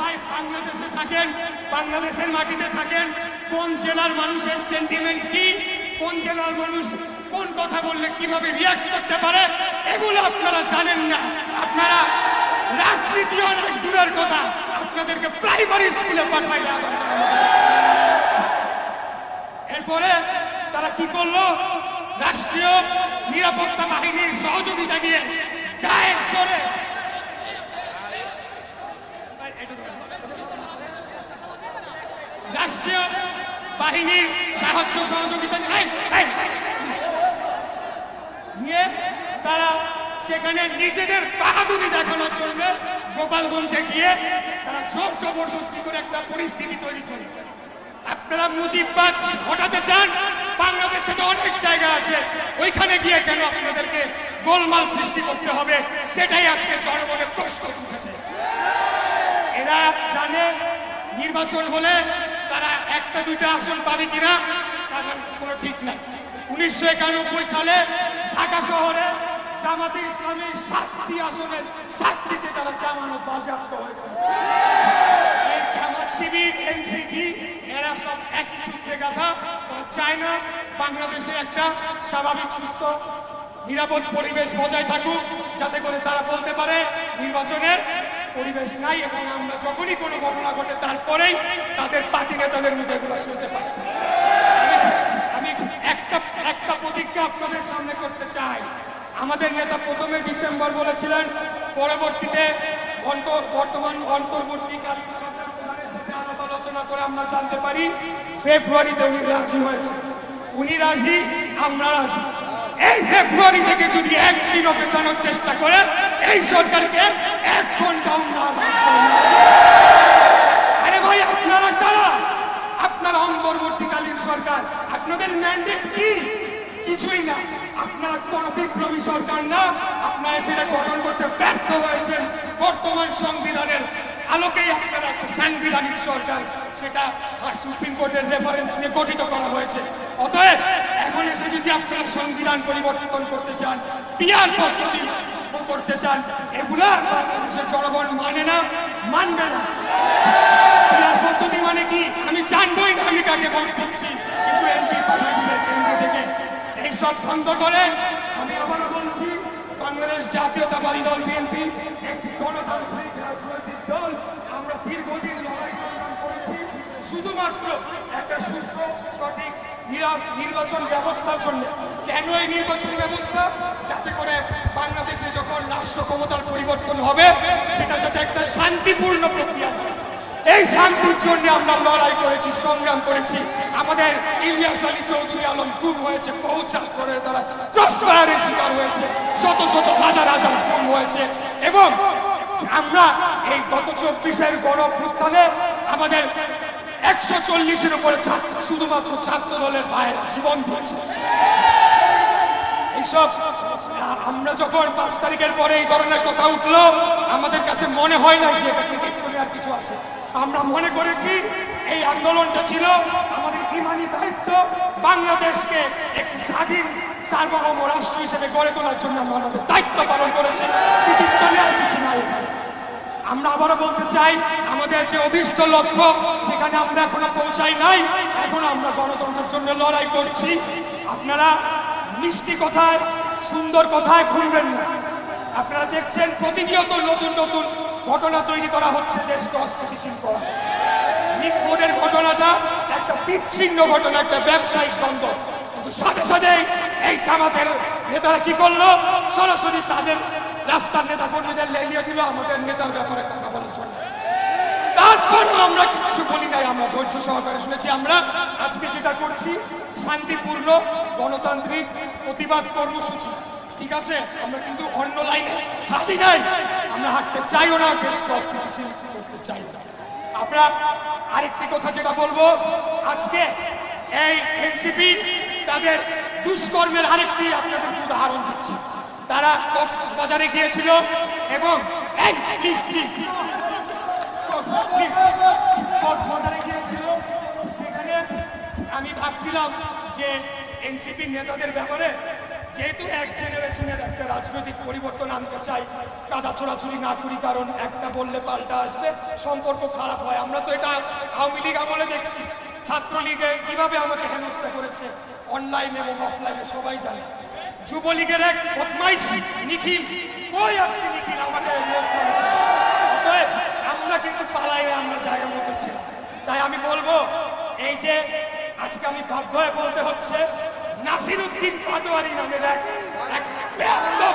ভাই, বাংলাদেশে থাকেন, বাংলাদেশের মাটিতে থাকেন, কোন জেলার মানুষের সেন্টিমেন্ট কি? কোন জেলার মানুষ কোন কথা বললে কীভাবে রিয়াক্ট করতে পারে? এগুলো আপনারা জানেন না। আপনারা রাজনীতি অনেক দূরের কথা, আপনাদেরকে প্রাইমারি স্কুলে পাঠাইলে এরপরে তারা কি করল? রাষ্ট্রীয় নিরাপত্তা বাহিনীর সহযোগিতা নিয়ে গায়ের জোরে রাষ্ট্রীয় বাহিনীর সাহায্য, সহযোগিতা নিয়ে তারা সেখানে নিজেদের বাহাদুরি দেখানোর জন্য গোপালগঞ্জে গিয়ে তারা জোর জবরদস্তি করে একটা পরিস্থিতি তৈরি করে। আপনারা মুজিববাদ ঘটাতে চান, বাংলাদেশে তো অনেক জায়গা আছে। ওইখানে গিয়ে কেন আপনাদেরকে গোলমাল সৃষ্টি করতে হবে? সেটাই আজকে জনগণের প্রশ্ন উঠেছে। এরা জানে, নির্বাচন হলে তারা একটা, দুইটা আসন পাবে কিনা তার কোনো ঠিক নাই। উনিশশো একানব্বই সালে ঢাকা শহরে জামাতে ইসলামের সাতটি আসনের সাতটিতে তারা জামানত বাজেয়াপ্ত হয়েছে। শিবির এরা সব একই না বাংলাদেশে একটা স্বাভাবিক, সুস্থ, নিরাপদ পরিবেশ বজায় থাকুক, যাতে করে তারা বলতে পারে নির্বাচনের পরিবেশ নাই এবং আমরা যখনই কোনো ঘটনা ঘটে, তারপরেই তাদের পার্টি নেতাদের মুখে এগুলো শুনতে পাই। আমি একটা একটা প্রতিজ্ঞা আপনাদের সামনে করতে চাই। আমাদের নেতা প্রথমে ডিসেম্বর বলেছিলেন, পরবর্তীতে বর্তমান অন্তর্বর্তীকালীন আলোচনা করে আমরা জানতে পারি, ফেব্রুয়ারিতে উনি রাজি হয়েছে উনি রাজি, আমরা রাজি। এই ফেব্রুয়ারি থেকে যদি একদিনও পেছানোর চেষ্টা করে, এই সরকারকে এক ঘণ্টা আমরা রাখব না। আরে ভাই, আপনারা কারা? আপনারা অন্তর্বর্তীকালীন সরকার, আপনাদের ম্যান্ডেট কি? কিছুই না। আপনারা কোন বিপ্লবী সরকার না, আপনারা সেটা গঠন করতে ব্যর্থ হয়েছেন। বর্তমান সংবিধানের আলোকেই আপনারা একটা সাংবিধানিক সরকার। সেটা আর সুপ্রিম কোর্টের রেফারেন্স নিয়ে গঠিত করা হয়েছে। অতএব এখন এসে যদি আপনারা সংবিধান পরিবর্তন করতে চান পিয়ার পদ্ধতি করতে চান, এগুলা বাংলাদেশের জনগণ মানে না, মানবে না। ক্রীড়ার পদ্ধতি মানে কি? আমি জানবই না, আমি কাকে ভোট দিচ্ছি। কিন্তু এমপি থেকে এইসব করে আমি আবারও বলছি, বাংলাদেশ জাতীয়তাবাদী দল বিএনপি একটি গণতান্ত্রিক রাজনৈতিক দল। আমরা দীর্ঘদিন লড়াই শুধুমাত্র একটা সুস্থ সঠিক নিরা- নির্বাচন ব্যবস্থার জন্য। কেন এই নির্বাচন ব্যবস্থা? যাতে করে বাংলাদেশে যখন রাষ্ট্র ক্ষমতার পরিবর্তন হবে, সেটা যাতে একটা শান্তিপূর্ণ প্রক্রিয়া এই শান্তির জন্য আমরা লড়াই করেছি, সংগ্রাম করেছি। আমাদের ইলিয়াস আলী চৌধুরী আলম গুম হয়েছে বহু ছাত্রের দ্বারা। ক্রসফায়ারের শিকার হয়েছে, শত শত হাজার হাজার গুম হয়েছে। এবং আমরা এই গত চব্বিশের গণপ্রস্থানে আমাদের একশো চল্লিশের উপরে ছাত্র, শুধুমাত্র ছাত্র দলের বাইরে জীবন দিয়েছে। এইসব আমরা যখন পাঁচ তারিখের পরে এই ধরনের কথা উঠল, আমাদের কাছে মনে হয় না যে করে আর কিছু আছে। আমরা মনে করেছি, এই আন্দোলনটা ছিল আমাদের ইমানি দায়িত্ব বাংলাদেশকে একটি স্বাধীন, সার্বভৌম রাষ্ট্র হিসেবে গড়ে তোলার জন্য আমরা আমাদের দায়িত্ব পালন করেছি। কৃতিত্ব নেওয়ার কিছু নাই আমরা আবারও বলতে চাই, আমাদের যে অভিষ্ট লক্ষ্য, সেখানে আমরা এখনও পৌঁছাই নাই। এখনও আমরা গণতন্ত্রের জন্য লড়াই করছি। আপনারা মিষ্টি কথায়, সুন্দর কথায় ভুলবেন না। আপনারা দেখছেন, প্রতিনিয়ত নতুন নতুন ঘটনা তৈরি করা হচ্ছে, দেশকে অস্থিতিশীল করা হচ্ছে। নিখোঁজের ঘটনাটা একটা বিচ্ছিন্ন ঘটনা, একটা ব্যবসায়িক দ্বন্দ্ব কিন্তু সাথে সাথে এই জামাতের নেতারা কি করল? সরাসরি তাদের রাস্তার নেতা কর্মীদের লেলিয়ে দিল, আমাদের নেতার ব্যাপারে কথা বলার জন্য। তারপরও আমরা কিছু বলি নাই, আমরা ধৈর্য সহকারে শুনেছি। আমরা আজকে যেটা করছি, শান্তিপূর্ণ গণতান্ত্রিক প্রতিবাদ কর্মসূচি। ঠিক আছে? আমরা কিন্তু অন্য লাইনে হাঁটি নাই। আমরা হাঁটতে চাইও না দেশকে অস্থিতিশীল করতে চাই আমরা আরেকটি কথা যেটা বলব, আজকে এই এনসিপি তাদের দুষ্কর্মের আরেকটি আপনাদের উদাহরণ দিচ্ছি। তারা কক্সবাজারে গিয়েছিল এবং গিয়েছিল। সেখানে আমি ভাবছিলাম যে এনসিপি নেতাদের ব্যাপারে যেহেতু এক জেনারেশনের একটা রাজনৈতিক পরিবর্তন আনতে চাই, কাদা ছোড়াছুড়ি না করি, কারণ একটা বললে পাল্টা আসবে, সম্পর্ক খারাপ হয়। আমরা তো এটা আওয়ামী লীগ আমলে দেখছি। ছাত্রলীগে কীভাবে আমাকে হেনস্থা করেছে? অনলাইন এবং অফলাইনে সবাই জানে। যুবলীগের এক বদমাইশ নিখিল। কই আজকে নিখিল আমাকে অতএব আমরা কিন্তু পালাই আমরা জায়গা মতো ছিলাম তাই আমি বলব, এই যে আজকে আমি বাধ্য হয়ে বলতে হচ্ছে নাসির উদ্দিন পাটোয়ারি নামের এক এক একটা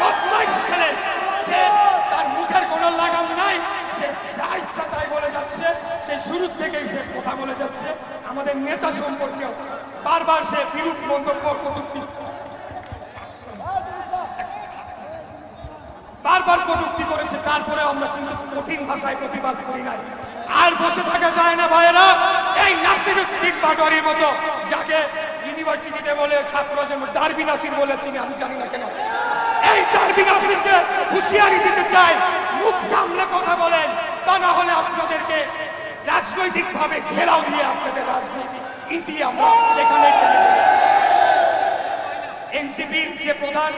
বদমাইশ ছেলে সে তার মুখের কোনো লাগাম নাই, সে যা তাই বলে যাচ্ছে, সে শুরু থেকেই সে কথা বলে যাচ্ছে। আমাদের নেতা সম্পর্কেও বারবার সে বিরূপ মন্তব্য কটূক্তি বারবার কটূক্তি করেছে তারপরে আমরা কিন্তু কঠিন ভাষায় প্রতিবাদ করি নাই। আর বসে থাকা যায় না ভাইয়েরা, এই নাসির উদ্দিন পাটোয়ারির মতো, যাকে ইউনিভার্সিটিতে বলে ছাত্র যেন ডারবি নাসির বলে চিনি, আমি জানি না কেন। এই ডারবি নাসিরকে হুঁশিয়ারি দিতে চাই, মুখ সামনে কথা বলেন, তা না হলে আপনাদেরকে রাজনৈতিক ভাবে ঘেরাও দিয়ে আপনাদের রাজনৈতিক ইতি আমরা সেখানে এনসিপির যে প্রধান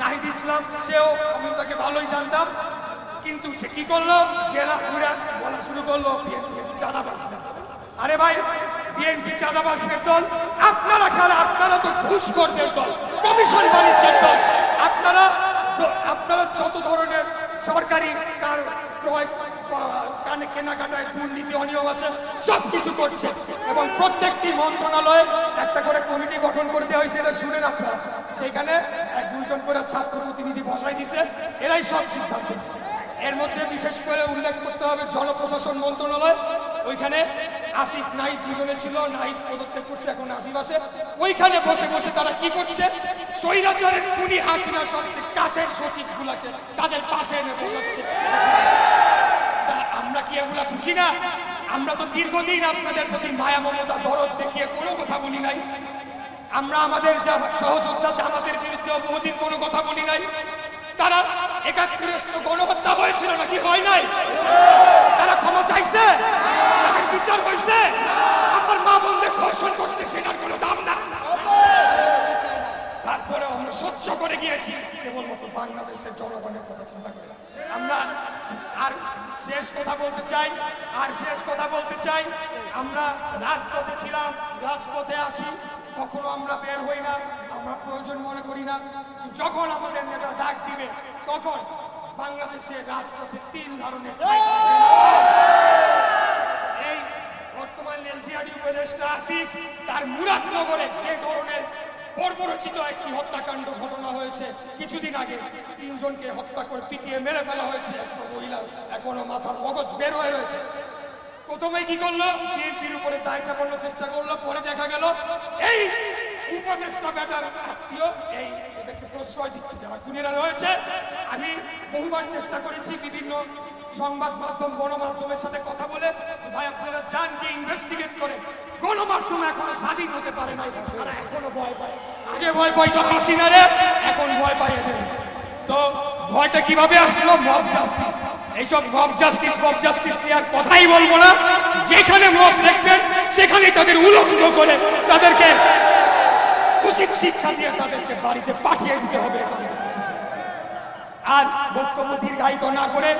নাহিদ ইসলাম, সেও, আমি তাকে ভালোই জানতাম। কিন্তু সে কি করল? জেলা ঘুরে বলা শুরু করল চাঁদাবাজ আরে ভাই, বিএনপি চাঁদাবাজদের দল, আপনারা কারা? আপনারা তো ঘুষখোরদের দল, কমিশন বাণিজ্যের দল। আপনারা আপনারা যত ধরনের সরকারি কার কানে কেনাকাটায় দুর্নীতি, অনিয়ম আছে সব কিছু করছে। এবং প্রত্যেকটি মন্ত্রণালয়ে একটা করে কমিটি গঠন করে দেওয়া হয়েছে, এটা শুনেন আপনারা। সেখানে দুজন করে ছাত্র প্রতিনিধি বসাই দিছে, এরাই সব সিদ্ধান্ত এর মধ্যে বিশেষ করে উল্লেখ করতে হবে জনপ্রশাসন মন্ত্রণালয়। ওইখানে আসিফ নাইট দুজনে ছিল নাইট পদত্যাগ করছে, এখন আসিফ আছে। ওইখানে বসে বসে তারা কি করছে? স্বৈরাচারের খুনি হাসিনা সবচেয়ে কাছের সচিব গুলাকে তাদের পাশে এনে বসাচ্ছে। আমরা কি এগুলা বুঝি না? আমরা তো দীর্ঘদিন আপনাদের প্রতি মায়া, মমতা, দরদ দেখিয়ে কোনো কথা বলি নাই। আমরা আমাদের সহযোদ্ধা জামাতের বিরুদ্ধে বহুদিন কোনো কথা বলি নাই। তারা একাত্তরের গণহত্যা হয়েছিল নাকি হয় নাই? তারা ক্ষমা চাইছে? তাদের বিচার হয়েছে? আমার মা বোনদের ধর্ষণ করছে, সেটার কোনো দাম না। তারপরে আমরা সহ্য করে গিয়েছি। কেবলমাত্র বাংলাদেশের জনগণের কথা চিন্তা করে। আমরা আর শেষ কথা বলতে চাই, আর শেষ কথা বলতে চাই, আমরা রাজপথে ছিলাম, রাজপথে আছি। কখনো আমরা বের হই না, আমরা প্রয়োজন মনে করি না। যখন আমাদের নেতা ডাক দিবে, তখন বাংলাদেশের রাজপথে তিন ধরনের এই বর্তমান আসিফ, তার যে ধরনের একটি হত্যাকাণ্ড ঘটনা হয়েছে, কিছুদিন আগে তিনজনকে হত্যা করে পিটিয়ে মেরে ফেলা হয়েছে। মহিলা এখনও মাথার মগজ বের হয়ে রয়েছে। প্রথমে কি করল? বিএনপির উপরে দায় চাপানোর চেষ্টা করল, পরে দেখা গেল এই উপদেষ্টা ব্যাটার আত্মীয়, এই এদেরকে প্রশ্রয় দিচ্ছে, যারা খুনিরা রয়েছে। আমি বহুবার চেষ্টা করেছি বিভিন্ন সংবাদ মাধ্যম, গণমাধ্যমের সাথে কথা বলে ভাই, আপনারা যান যে ইনভেস্টিগেট করে। গণমাধ্যম এখনও স্বাধীন হতে পারে নাই, তারা এখনও ভয় পায়। আগে ভয় পাই তো হাসিনা রে এখন ভয় পাই এদের। তো ভয়টা কীভাবে আসলো? মব জাস্টিস এইসব মব জাস্টিস মব জাস্টিস নিয়ে আর কথাই বলব না। যেখানে মব দেখবেন, সেখানেই তাদের উলঙ্গ করে তাদেরকে উচিত শিক্ষা দিয়ে তাদেরকে বাড়িতে পাঠিয়ে দিতে হবে। আর বক্তব্য দীর্ঘায়িত না করে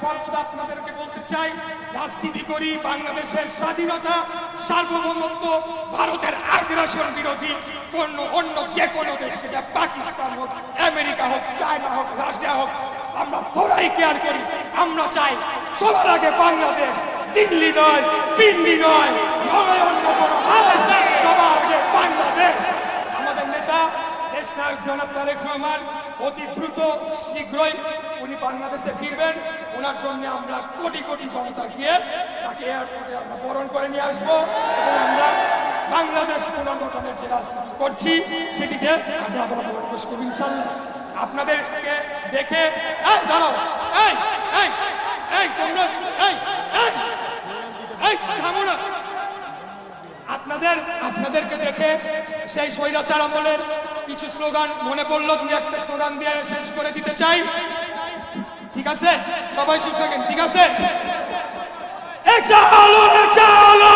সর্বদা আপনাদেরকে বলতে চাই, রাজনীতি করি, বাংলাদেশের স্বাধীনতা, সার্বভৌমত্ব, ভারতের আগ্রাসন বিরোধী অন্য অন্য যে কোনো দেশ, সেটা পাকিস্তান হোক, আমেরিকা হোক, চায়না হোক, রাশিয়া হোক, আমরা থোড়াই কেয়ার করি। আমরা চাই সবার আগে বাংলাদেশ, দিল্লি নয় পিন্ডি নয় সবার আগে বাংলাদেশ। আমাদের নেতা শীঘ্রই উনি বাংলাদেশে ফিরবেন। ওনার জন্য আমরা কোটি কোটি গিয়ে করে নিয়ে আসব। আমরা বাংলাদেশ পুনর্গঠনের যে রাজনীতি করছি সেটিতে আমরা আবার ইনশাল্লাহ আপনাদেরকে দেখে এই দাঁড়াও এই এই এই তোমরা এই এই এই থামো না আপনাদের আপনাদেরকে দেখে সেই স্বৈরাচার আমলের কিছু স্লোগান মনে পড়ল দুই একটা স্লোগান দিয়ে শেষ করে দিতে চাই ঠিক আছে সবাই চুপ থাকেন ঠিক আছে চালো চালো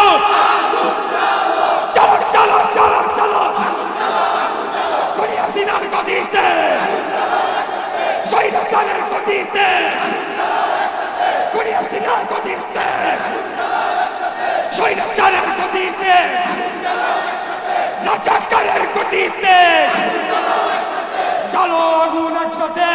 চালো চালো চালো চালো করি হাসিনা গতিতে কুড়িয়া সিনার গতিতে স্বৈরাচারের গতিতে রাজাচারের গতিতে চলো আগুন একসাথে।